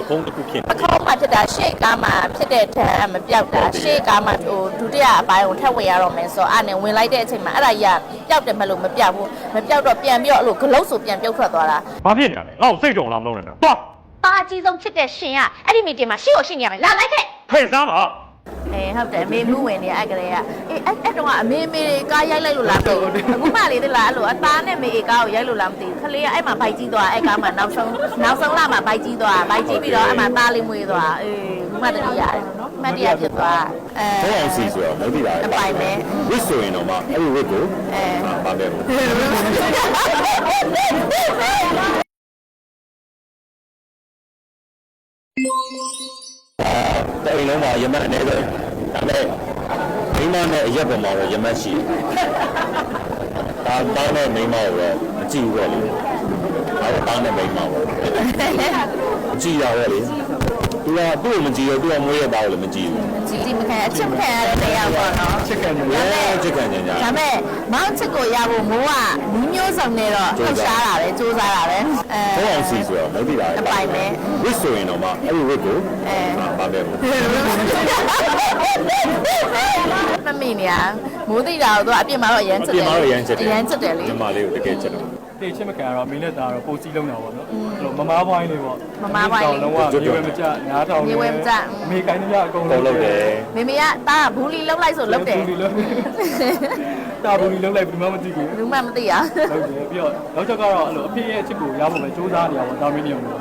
ပကုံးတစ်ခုဖြစ်ပနေခေါင်းမှာဖြစ်တာရှေ့ကားမှာဖြစ်တဲ့ဓာတ်မပြောက်တာရှေ့ကားမှာဟိုဒုတိယအပိုင်းကိုထပ်ဝင်ရတော့မယ်ဆိုတော့အဲ့နဲ့ဝင်လိုက်တဲ့အချိန်မှာအဲ့ဒါကြီးကပျောက်တယ်မလို့မပြောက်ဘူးမပြောက်တော့ပြန်ပြီးတော့အဲ့လိုဂလုတ်ဆိုပြန်ပြုတ်ထွက်သွားတာဘာဖြစ်နေလဲငါ့ကိုစိတ်ကြုံလာမလုပ်နဲ့တော့သွားပါအကြီးဆုံးဖြစ်တဲ့ရှင်ကအဲ့ဒီမီတင်မှာရှေ့ကိုရှေ့နေရမယ်လာလိုက်ခဲ့ဖယ်စမ်းပါ အေးဟုတ်တယ်အမေမှုဝင်နေအဲ့ကလေးကအေးအဲ့အဲ့တုန်းကအမေအမေတွေကားရိုက်လိုက်လို့လားမသိဘူးအခုမှလေးသလားအဲ့လိုအသားနဲ့မေအေကားကိုရိုက်လို့လားမသိဘူးခလေးကအဲ့မှာဘိုက်ကြီးသွားအဲ့ကားမှာနောက်ဆုံးနောက်ဆုံးလာမှာဘိုက်ကြီးသွားဘိုက်ကြီးပြီးတော့အဲ့မှာသားလေးမွေးသွားအေးခုမှတတိရတယ်မှတ်တရဖြစ်သွားအဲဘုံအောင်စီဆိုတော့မဟုတ်ပြီလားအပိုင်ပဲဝစ်ဆိုရင်တော့မှအဲ့ဒီဝစ်ကိုအဲအာပါပဲ လုံးမှာရမတ်အနေပဲဒါပေမဲ့မိမနဲ့အရက်ပေါ်မှာတော့ရမတ်ရှိတယ်ဒါတောင်းတဲ့မိမကိုတော့မကြည့်ဘူးပဲလေဒါတော့တောင်းတဲ့မိမပေါ့ကြည့်ရပဲလေ သူကသူ့ကိုမကြည့်ရသူကမွေးရတာကိုလည်းမကြည့်ဘူးကြည်ကြည်မခံအချစ်မခံရတဲ့နေရာပေါ့နော်ချစ်ကန်နေတယ်ချစ်ကန်နေကြဒါမဲ့မောင်ချစ်ကိုရဖို့မိုးကနီးမျိုးစုံနေတော့လှုပ်ရှားတာပဲစူးစမ်းတာပဲအဲဘုံအောင်စီဆိုတော့မဟုတ်ပြီလားအပိုင်ပဲဝစ်ဆိုရင်တော့မှအဲ့ဒီဝစ်ကိုအဲအာပါပဲဘူးမမိနေရမိုးသိတာတော့သူကအပြင်မှာတော့အရန်ချစ်တယ်အပြင်မှာတော့အရန်ချစ်တယ်အရန်ချစ်တယ်လေညီမလေးကိုတကယ်ချစ်တယ် တေချစ်မကန်ကတော့မင်းနဲ့သားတော့ပိုစီးလုံးတာပေါ့နော်အဲ့လိုမမားပွိုင်းလေးပေါ့မမားပွိုင်းလေးလုံးဝမြေဝဲမကြနားထောင်မြေဝဲမကျအမေကိုင်းသမျှအကုန်ပုံလုပ်တယ်မေမေကတားဘူးလီလုံးလိုက်ဆိုလုံးတယ်ဘူးလီလုံးတာဘူးလီလုံးလိုက်ဘယ်မှမသိဘူးဘူးမှမသိရဟုတ်တယ်ပြီးတော့နောက်ချက်ကတော့အဲ့လိုအဖေရဲ့အချစ်ကိုရဖို့ပဲစူးစမ်းနေရပါတော့ဒါမင်းနေအောင်လို့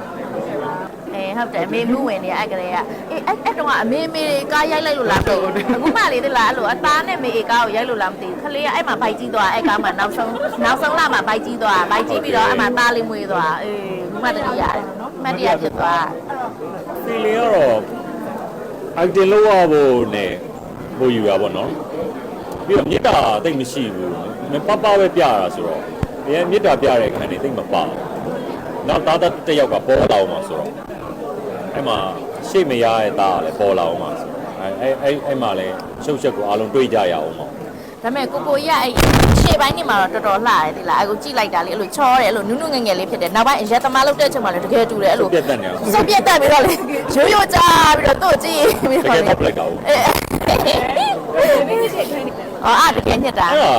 အဲဟုတ်တယ်မေမှုဝင်နေအဲ့ကလေးကအေးအဲ့အဲ့တုန်းကအမေမေတွေကားရိုက်လိုက်လို့လားမသိဘူးအခုမှလေးသလားအဲ့လိုအသားနဲ့မေအေကားကိုရိုက်လို့လားမသိဘူးခလေးကအဲ့မှာဘိုက်ကြီးသွားအဲ့ကားမှာနောက်ဆုံးနောက်ဆုံးလာမှာဘိုက်ကြီးသွားဘိုက်ကြီးပြီးတော့အဲ့မှာသားလေးမွေးသွားအေးဘူးမှတတိရတယ်မှတ်တရဖြစ်သွား feeling ကတော့ item လောက်ရဖို့နဲ့ဟိုယူတာပေါ့နော်ပြီးတော့မေတ္တာတိတ်မရှိဘူးမပပပဲပြရတာဆိုတော့အဲမေတ္တာပြတဲ့ခံနေတိတ်မပါဘူး နောက်သားတစ်ယောက်ကပေါ်လာအောင်မှာဆိုတော့အဲ့မှာရှေ့မရရဲ့သားကလည်းပေါ်လာအောင်မှာဆိုအဲအဲအဲ့မှာလည်းရှုပ်ချက်ကိုအားလုံးတွေးကြရအောင်မှာဒါပေမဲ့ကိုကိုကြီးကအဲ့ရှေ့ပိုင်းနေမှာတော့တော်တော်လှတယ်ဒီလားအခုကြည့်လိုက်တာလေအဲ့လိုချောတယ်အဲ့လိုနုနုငယ်ငယ်လေးဖြစ်တယ်နောက်ပိုင်းအရက်သမားလုပ်တဲ့အချိန်မှာလည်းတကယ်တူတယ်အဲ့လိုပြတ်တက်နေအောင်စုပ်ပြတ်တက်ပြီးတော့လေရိုးရိုးကြပြီးတော့သူ့ကြည့်ပြီးတတော့ကယ်လေတော့ပြလိုက်တာဟုတ်အော်အဲ့တကယ်ညက်တာအဲ့ဒါ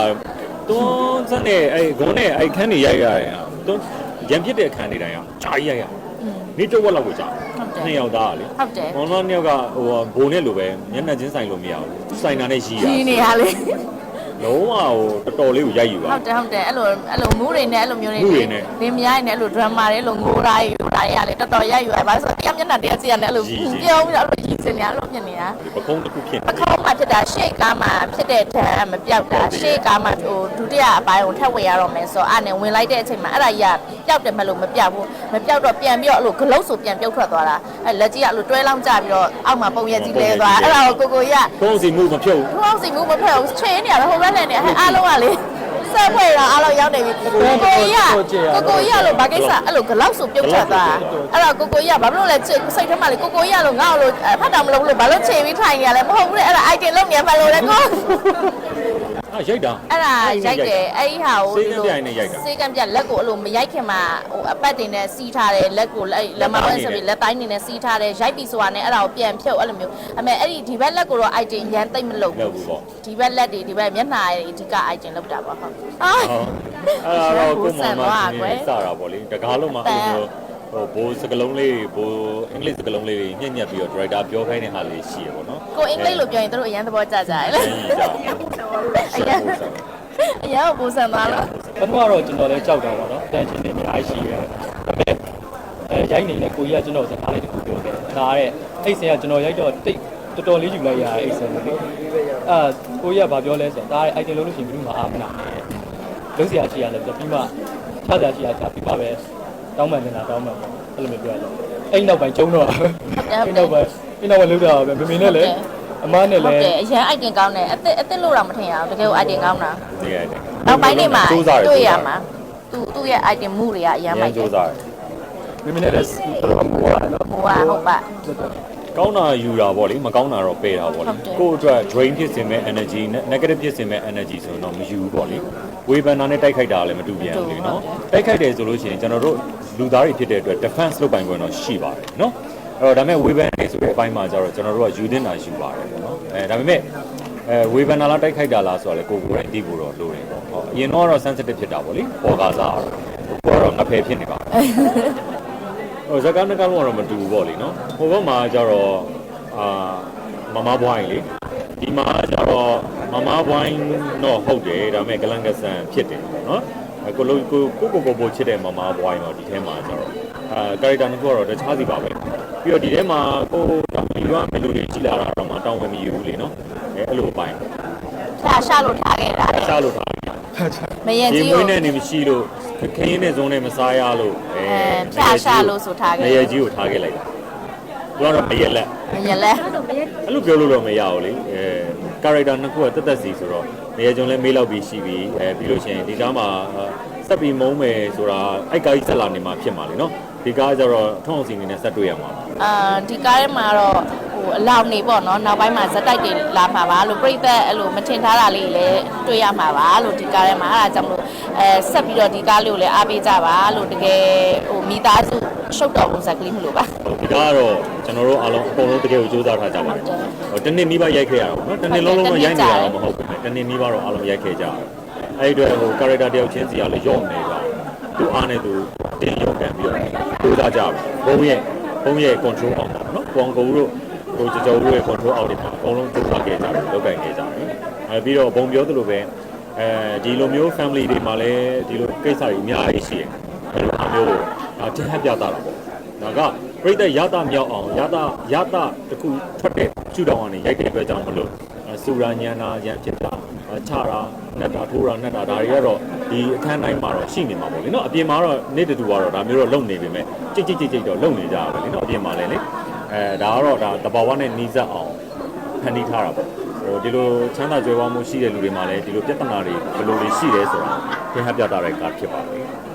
တွန်းစတဲ့အဲ့ဂုံးနဲ့အဲ့ခန်းနေရိုက်ရတယ်ဟာတွန်း ရံပြစ်တဲ့ခန်းနေတိုင်းအောင်ဂျာကြီးရိုက်ရနေတော့ဝက်လောက်ကိုကြာနှစ်ယောက်သားလေဟုတ်တယ်ဘောလုံးနှစ်ယောက်ကဟိုဘုံနဲ့လိုပဲမျက်နှာချင်းဆိုင်လို့မရဘူးဆိုင်တာနဲ့ရီးရကြီးနေရလေလုံးဝဟိုတော်တော်လေးကိုရိုက်ယူပါဟုတ်တယ်ဟုတ်တယ်အဲ့လိုအဲ့လိုမူးတွေနဲ့အဲ့လိုမျိုးတွေမူးတွေနဲ့လင်းမရိုင်းနဲ့အဲ့လို drama တွေအဲ့လိုငိုတာယူတာရလေတော်တော်ရိုက်ယူရပါဆိုတရားမျက်နှာတရားစီရနဲ့အဲ့လိုပြုံးပြီးတော့အဲ့လိုကြီးစင်နေအဲ့လိုဖြစ်နေတာပကုံးတစ်ခုဖြစ်ပခေါင်းမှာဖြစ်တာရှေ့ကားမှာဖြစ်တဲ့ဓာတ်မပြောက်တာရှေ့ကားမှာဟိုဒုတိယအပိုင်းကိုထပ်ဝင်ရတော့မယ်ဆိုတော့အဲ့နဲ့ဝင်လိုက်တဲ့အချိန်မှာအဲ့ဒါကြီးက ပျောက်တယ်မလို့မပြောက်ဘူးမပြောက်တော့ပြန်ပြီးတော့အဲ့လိုဂလုတ်ဆိုပြန်ပြုတ်ထွက်သွားတာအဲ့လက်ကြီးကအဲ့လိုတွဲလောင်းကျပြီးတော့အောက်မှာပုံရက်ကြီးလဲသွားအဲ့ဒါကိုကိုကိုကြီးကဖုံးစီမှုမဖြုတ်ဟိုအောင်စီမှုမဖက်ဘူးချေနေရတယ်ဟိုဘက်လည်းနေအဲ့အားလုံးကလေဆက်ဖွဲ့တာအားလုံးရောက်နေပြီကိုကိုကြီးကကိုကိုကြီးကလို့ဘာကိစ္စအဲ့လိုဂလောက်ဆိုပြုတ်ချသွားအဲ့တော့ကိုကိုကြီးကဘာဖြစ်လို့လဲစိတ်ထဲမှာလေကိုကိုကြီးကလို့ငါ့ကိုလို့ဖတ်တာမလုပ်ဘူးလို့ဘာလို့ချေပြီးထိုင်နေရလဲမဟုတ်ဘူးလေအဲ့ဒါ item လုပ်နေမှလို့လေကို အာရိုက်တာအဲ့ဒါရိုက်တယ်အဲ့ဒီဟာကိုစေးကံပြိုင်နဲ့ရိုက်တာစေးကံပြလက်ကိုအဲ့လိုမရိုက်ခင်မှာဟိုအပတ်တင်နဲ့စီးထားတယ်လက်ကိုလက်လက်မဝဲဆိုပြီးလက်တိုင်းနေနဲ့စီးထားတယ်ရိုက်ပြီးဆိုတာနဲ့အဲ့ဒါကိုပြန်ဖြုတ်အဲ့လိုမျိုးအမေအဲ့ဒီဒီဘက်လက်ကိုတော့ item ရန်သိမ့်မလုပ်လောက်ဘူးဘူးပေါ့ဒီဘက်လက်တွေဒီဘက်မျက်နှာတွေအဓိက item လောက်တာပါဟုတ်အာဟုတ်အဲ့ဒါတော့ကိုမမသွားကြီးကွယ်စတာပေါ့လေတကားလုံးမှာအဲ့လိုမျိုးဟိုဘိုးစကလုံးလေးဘိုးအင်္ဂလိပ်စကလုံးလေးတွေညှက်ညက်ပြီးတော့ director ပြောခိုင်းတဲ့ဟာလေးရှိရပေါ့နော်ကိုအင်္ဂလိပ်လိုပြောရင်တို့အရန်သဘောကျကြတယ်လေ အဲ့ဒါအရန်အရန်ကိုပူဆန်သွားလို့ပထမတော့ကျွန်တော်လည်းကြောက်တာပေါ့နော်တန်ရှင်နေအများကြီးရှိရတယ်ဒါပေမဲ့အဲရိုက်နေတဲ့ကိုကြီးကကျွန်တော်စကားလေးတစ်ခုပြောခဲ့တယ်ဒါတဲ့အိတ်ဆင်ကကျွန်တော်ရိုက်တော့တိတ်တော်တော်လေးယူလိုက်ရတဲ့အိတ်ဆင်ပဲလေအာကိုကြီးကဘာပြောလဲဆိုတော့ဒါတဲ့ item လုံးလို့ရှိရင်ဘယ်သူမှအားမနာနဲ့လုံးစရာရှိရတယ်ဆိုပြီးမှချတာရှိရတာပြီးမှပဲတောင်းပန်နေတာတောင်းပန်ပေါ့အဲ့လိုမျိုးပြောရတယ်အဲ့နောက်ပိုင်းကျုံတော့အဲ့နောက်ပိုင်းအဲ့နောက်ပိုင်းလုံးတာပဲမမေနဲ့လည်း အမနဲ့ဟုတ်လည်းတယ်အရန် item ကောင်းတယ်အစ်စ်အစ်စ်လို့တော့မထင်ရဘူးတကယ်ကို item ကောင်းတာတကယ်တကယ်နောက်ပိုင်းနေမှာစူးစမ်းတွေ့ရမှာသူသူ့ရဲ့ item မှုတွေကအရန်မိုက်တယ်စူးစမ်းမမေနဲ့လည်းတော်တော်မိုးရတယ်နော်ဟိုကဟုတ်ပါ ကောင်းတာယူတာပေါ့လေမကောင်းတာတော့ပယ်တာပေါ့လေဟုတ်တယ် ကိုယ့်အတွက် drain ဖြစ်စေမဲ့ energy negative ဖြစ်စေမဲ့ energy ဆိုတော့မယူဘူးပေါ့လေဝေဘန်နာနဲ့တိုက်ခိုက်တာလည်းမတူပြန်ဘူးလေနော်တိုက်ခိုက်တယ်ဆိုလို့ရှိရင်ကျွန်တော်တို့လူသားတွေဖြစ်တဲ့အတွက် defense လုပ်ပိုင်ခွင့်တော့ရှိပါတယ်နော်အဲ့ တော့ဒါပေမဲ့ဝေဖန်နေဆိုတဲ့အပိုင်းမှာကျတော့ကျွန်တော်တို့ကယူတင်တာယူပါတယ်ပေါ့နော်အဲဒါပေမဲ့အဲဝေဖန်တာလားတိုက်ခိုက်တာလားဆိုတော့လေကိုကိုယ်တိုင်သိဖို့တော့လိုတယ်ပေါ့ဟုတ်အရင်တော့ကတော့ sensitive ဖြစ်တာပေါ့လေပေါ်ကားစားတော့ကိုကတော့ငဖယ်ဖြစ်နေပါဟိုဇကားနှစ်ကားလုံးကတော့မတူဘူးပေါ့လေနော်ဟိုဘက်မှာကျတော့အာမမဘွိုင်းလေဒီမှာကျတော့မမဘွိုင်းတော့ဟုတ်တယ်ဒါပေမဲ့ဂလန်ကဆန်ဖြစ်တယ်နော်အဲကိုလိုကိုကိုကိုကိုပိုချစ်တဲ့မမဘွိုင်းတော့ဒီထဲမှာကျတော့ အာကာရက်တာနှစ်ခုကတော့တခြားစီပါပဲပြီးတော့ဒီထဲမှာကိုတောင်ယူရမယ်လို့ကြီးလာတာတော့မတောင်းဝင်မယူဘူးလေနော်အဲအဲ့လိုအပိုင်းဖြာရှာလို့ထားခဲ့တာအချလို့ထားမယင်ဒီကြီးမွေးကိုနဲ့နေမရှိလို့ခရင်းနဲ့ဇုံနဲ့မစားရလို့အဲဖြာရှာလို့ဆိုထားခဲ့မရကြီးကိုထားခဲ့လိုက်တာသူကတော့မရလက်မယင်လဲ အဲ့လိုပြောလို့တော့မရဘူးလေအဲကာရက်တာနှစ်ခုကတက်တက်စီဆိုတော့ နေရာကျုံလဲမေးလောက်ပြီးရှိပြီအဲပြီးလို့ရှိရင်ဒီကားမှာစက်ပြီးမုံမယ်ဆိုတာအဲ့ကားကြီးဆက်လာနေမှာဖြစ်မှာလေနော်ဒီကားကျတော့ထုံးအောင်စီနေနဲ့ဆက်တွေ့ရမှာပါအာဒီကားထဲမှာတော့ဟိုအလောင်းနေပေါ့နော်နောက်ပိုင်းမှာဇက်တိုက်တွေလာမှာပါလို့ပြိသက်အဲ့လိုမထင်ထားတာလေးလည်းတွေ့ရမှာပါလို့ဒီကားထဲမှာအဲ့ဒါကြောင့်မလို့အဲဆက်ပြီးတော့ဒီကားလေးကိုလည်းအားပေးကြပါလို့တကယ်ဟိုမိသားစု ရှုပ်တော်ပုံစံကလေးမလို့ပါဒီကားကတော့ကျွန်တော်တို့အားလုံးအကုန်လုံးတကယ်ကိုစူးစမ်းထားကြပါတယ်ဟိုတနေ့မိဘရိုက်ခဲ့ရတော့နော်တနေ့လုံးလုံးတော့ရိုက်နေရတော့မဟုတ်ဘူးတနေ့မိဘတော့အားလုံးရိုက်ခဲ့ကြတယ်အဲ့ဒီအတွက်ဟိုကာရက်တာတယောက်ချင်းစီကလည်းရော့နေကြသူအားနဲ့သူတင်ရော့ကန်ပြီးတော့စူးစမ်းကြပါဘုံရဲ့ဘုံရဲ့ control အောင်ပါနော်ကွန်ကိုတို့ဟိုကြော်တို့ရဲ့ control အောက်တွေမှာအကုန်လုံးစူးစမ်းခဲ့ကြတယ်လောက်ကန်ခဲ့ကြတယ်အဲပြီးတော့ဘုံပြောသလိုပဲအဲဒီလိုမျိုး family တွေမှာလည်းဒီလိုကိစ္စတွေအများကြီးရှိတယ်အဲလိုအမျိုးကို ဒါတင်ဟပ်ပြတာတော့ပေါ့ဒါကပြိတ္တရတာမြောက်အောင်ရတာရတာတခုထွက်တဲ့ကျူတောင်ကနေရိုက်တဲ့အတွက်ကြောင့်မလို့အဲစူရာညံနာရံဖြစ်တာအဲချတာနှက်တာထိုးတာနှက်တာဒါတွေကတော့ဒီအခန်းတိုင်းမှာတော့ရှိနေမှာပေါ့လေနော်အပြင်မှာတော့နေ့တူကတော့ဒါမျိုးတော့လုံနေပြီမဲ့ကြိတ်ကြိတ်ကြိတ်ကြိတ်တော့လုံနေကြပါပဲလေနော်အပြင်မှာလည်းလေအဲဒါကတော့ဒါတဘာဝနဲ့နီးစပ်အောင်ဖန်တီးထားတာပေါ့ဟိုဒီလိုချမ်းသာကြွယ်ဝမှုရှိတဲ့လူတွေမှာလည်းဒီလိုပြဿနာတွေဘယ်လိုတွေရှိလဲဆိုတာသင်ဟပ်ပြတာတဲ့ကားဖြစ်ပါတယ်